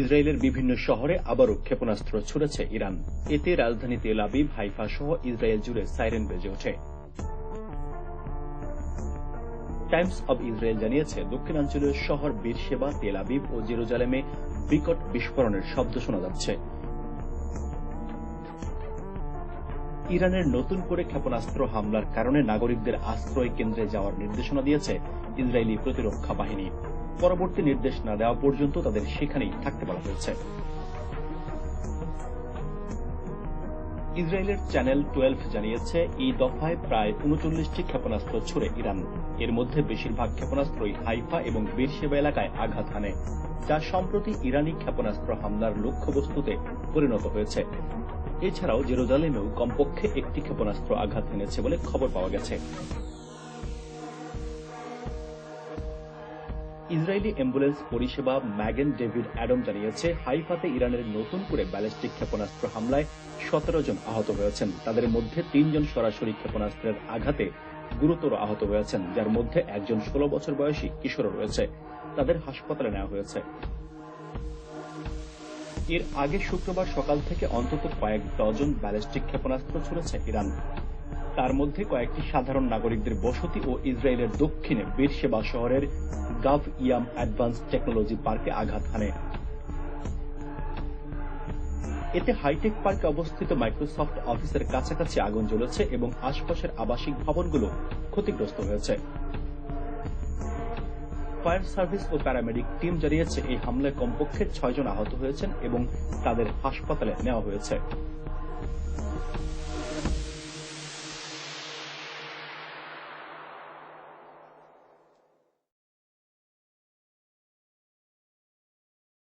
ইসরায়েলের বিভিন্ন শহরে আবারও ক্ষেপণাস্ত্র ছুড়েছে ইরান। এতে রাজধানী তেল হাইফা সহ ইসরায়েল জুড়ে সাইরেন বেজে ওঠে। টাইমস অব ইসরায়েল জানিয়েছে, দক্ষিণাঞ্চলীয় শহর বীরসেবা তেল আবিব ও জেরুজালেমে বিকট বিস্ফোরণের শব্দ শোনা যাচ্ছে। ইরানের নতুন করে ক্ষেপণাস্ত্র হামলার কারণে নাগরিকদের আশ্রয় কেন্দ্রে যাওয়ার নির্দেশনা দিয়েছে ইসরায়েলি প্রতিরক্ষা বাহিনী। পরবর্তী নির্দেশ না দেওয়া পর্যন্ত তাদের সেখানেই থাকতে বলা হয়েছে। ইসরায়েলের চ্যানেল টুয়েলভ জানিয়েছে, এই দফায় প্রায় উনচল্লিশটি ক্ষেপণাস্ত্র ছুড়ে ইরান। এর মধ্যে বেশিরভাগ ক্ষেপণাস্ত্রই হাইফা এবং বীরসেবা এলাকায় আঘাত হানে, যা সম্প্রতি ইরানি ক্ষেপণাস্ত্র হামলার লক্ষ্যবস্তুতে পরিণত হয়েছে। এছাড়াও জেরুজালেমেও কমপক্ষে একটি ক্ষেপণাস্ত্র আঘাত হেনেছে বলে খবর পাওয়া গেছে। ইসরায়েলি অ্যাম্বুলেন্স পরিষেবা ম্যাগেন ডেভিড অ্যাডম জানিয়েছে, হাইফাতে ইরানের নতুন করে ব্যালিস্টিক ক্ষেপণাস্ত্র হামলায় সতেরো জন আহত হয়েছেন। তাদের মধ্যে তিনজন সরাসরি ক্ষেপণাস্ত্রের আঘাতে গুরুতর আহত হয়েছেন, যার মধ্যে একজন ষোলো বছর বয়সী কিশোর রয়েছে। তাদের হাসপাতালে নেওয়া হয়েছে। এর আগে শুক্রবার সকাল থেকে অন্তত কয়েক ডজন ব্যালিস্টিক ক্ষেপণাস্ত্র ছুড়েছে ইরান। তার মধ্যে কয়েকটি সাধারণ নাগরিকদের বসতি ও ইসরায়েলের দক্ষিণে বীরসেবা শহরের গাভ ইয়াম অ্যাডভান্স টেকনোলজি পার্কে আঘাত হানে। এতে হাইটেক পার্কে অবস্থিত মাইক্রোসফট অফিসের কাছাকাছি আগুন জ্বলেছে এবং আশপাশের আবাসিক ভবনগুলো ক্ষতিগ্রস্ত হয়েছে। ফায়ার সার্ভিস ও প্যারামেডিক টিম জানিয়েছে, এই হামলায় কমপক্ষে ছয়জন আহত হয়েছেন এবং তাদের হাসপাতালে নেওয়া হয়েছে।